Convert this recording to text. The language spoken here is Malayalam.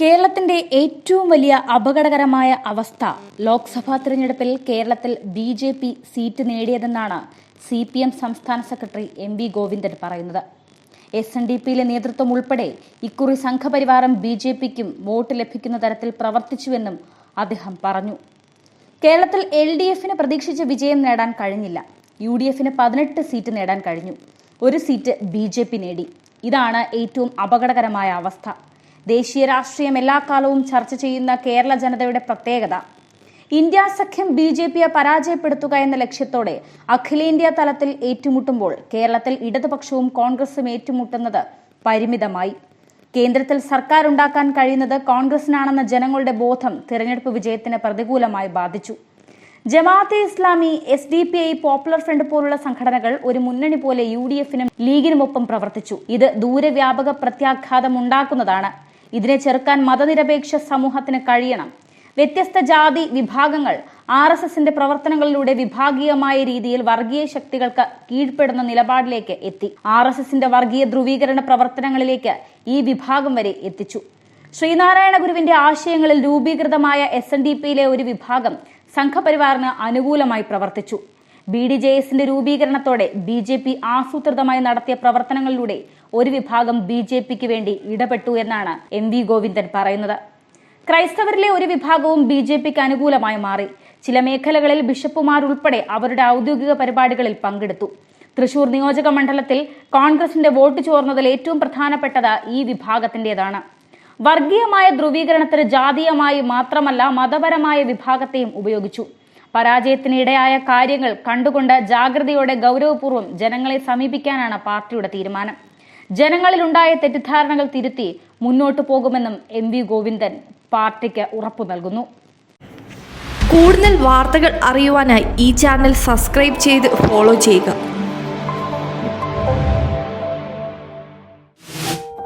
കേരളത്തിന്റെ ഏറ്റവും വലിയ അപകടകരമായ അവസ്ഥ. ലോക്സഭാ തിരഞ്ഞെടുപ്പിൽ കേരളത്തിൽ ബി ജെ പി സീറ്റ് നേടിയതെന്നാണ് സി പി എം സംസ്ഥാന സെക്രട്ടറി എം വി ഗോവിന്ദൻ പറയുന്നത്. എസ് എൻ ഡി പിയിലെ നേതൃത്വം ഉൾപ്പെടെ ഇക്കുറി സംഘപരിവാരം ബി ജെ പിക്കും വോട്ട് ലഭിക്കുന്ന തരത്തിൽ പ്രവർത്തിച്ചുവെന്നും അദ്ദേഹം പറഞ്ഞു. കേരളത്തിൽ എൽ ഡി എഫിന് പ്രതീക്ഷിച്ച വിജയം നേടാൻ കഴിഞ്ഞില്ല. യു ഡി എഫിന് പതിനെട്ട് സീറ്റ് നേടാൻ കഴിഞ്ഞു. ഒരു സീറ്റ് ബി ജെ പി നേടി. ഇതാണ് ഏറ്റവും അപകടകരമായ അവസ്ഥ. ദേശീയ രാഷ്ട്രീയം എല്ലാ കാലവും ചർച്ച ചെയ്യുന്ന കേരള ജനതയുടെ പ്രത്യേകത. ഇന്ത്യ സഖ്യം ബി ജെ പിയെ പരാജയപ്പെടുത്തുക എന്ന ലക്ഷ്യത്തോടെ അഖിലേന്ത്യാ തലത്തിൽ ഏറ്റുമുട്ടുമ്പോൾ കേരളത്തിൽ ഇടതുപക്ഷവും കോൺഗ്രസും ഏറ്റുമുട്ടുന്നത് പരിമിതമായി. കേന്ദ്രത്തിൽ സർക്കാർ ഉണ്ടാക്കാൻ കഴിയുന്നത് കോൺഗ്രസിനാണെന്ന ജനങ്ങളുടെ ബോധം തിരഞ്ഞെടുപ്പ് വിജയത്തിന് പ്രതികൂലമായി ബാധിച്ചു. Jamaate Islami S D P I Popular Front പോലുള്ള സംഘടനകൾ ഒരു മുന്നണി പോലെ യു ഡി എഫിനും ലീഗിനുമൊപ്പം പ്രവർത്തിച്ചു. ഇത് ദൂരവ്യാപക പ്രത്യാഘാതം ഉണ്ടാക്കുന്നതാണ് ഇതിനെ ചെറുക്കാൻ മതനിരപേക്ഷ സമൂഹത്തിന് കഴിയണം. വ്യത്യസ്ത ജാതി വിഭാഗങ്ങൾ ആർ എസ് എസിന്റെ പ്രവർത്തനങ്ങളിലൂടെ വിഭാഗീയമായ രീതിയിൽ വർഗീയ ശക്തികൾക്ക് കീഴ്പ്പെടുന്ന നിലപാടിലേക്ക് എത്തി. ആർ എസ് എസിന്റെ വർഗീയ ധ്രുവീകരണ പ്രവർത്തനങ്ങളിലേക്ക് ഈ വിഭാഗം വരെ എത്തിച്ചു. ശ്രീനാരായണ ഗുരുവിന്റെ ആശയങ്ങളിൽ രൂപീകൃതമായ എസ് എൻ ഡി പിയിലെ ഒരു വിഭാഗം സംഘപരിവാറിന് അനുകൂലമായി പ്രവർത്തിച്ചു. ബി ഡി ജെ എസിന്റെ രൂപീകരണത്തോടെ ബി ജെ പി ആസൂത്രിതമായി നടത്തിയ പ്രവർത്തനങ്ങളിലൂടെ ഒരു വിഭാഗം ബി ജെ പിക്ക് വേണ്ടി ഇടപെട്ടു എന്നാണ് എം വി ഗോവിന്ദൻ പറയുന്നത്. ക്രൈസ്തവരിലെ ഒരു വിഭാഗവും ബി ജെ പിക്ക് അനുകൂലമായി മാറി. ചില മേഖലകളിൽ ബിഷപ്പുമാർ ഉൾപ്പെടെ അവരുടെ ഔദ്യോഗിക പരിപാടികളിൽ പങ്കെടുത്തു. തൃശൂർ നിയോജക മണ്ഡലത്തിൽ കോൺഗ്രസിന്റെ വോട്ട് ചോർന്നതിൽ ഏറ്റവും പ്രധാനപ്പെട്ടത് ഈ വിഭാഗത്തിന്റേതാണ്. വർഗീയമായ ധ്രുവീകരണത്തിന് ജാതീയമായി മാത്രമല്ല മതപരമായ വിഭാഗത്തെയും ഉപയോഗിച്ചു. പരാജയത്തിനിടയായ കാര്യങ്ങൾ കണ്ടുകൊണ്ട് ജാഗ്രതയോടെ ഗൗരവപൂർവം ജനങ്ങളെ സമീപിക്കാനാണ് പാർട്ടിയുടെ തീരുമാനം. ജനങ്ങളിലുണ്ടായ തെറ്റിദ്ധാരണകൾ തിരുത്തി മുന്നോട്ടു പോകുമെന്നും എം വി ഗോവിന്ദൻ പാർട്ടിക്ക് ഉറപ്പു നൽകുന്നു. കൂടുതൽ വാർത്തകൾ അറിയുവാനായി ഈ ചാനൽ സബ്സ്ക്രൈബ് ചെയ്ത് ഫോളോ ചെയ്യുക.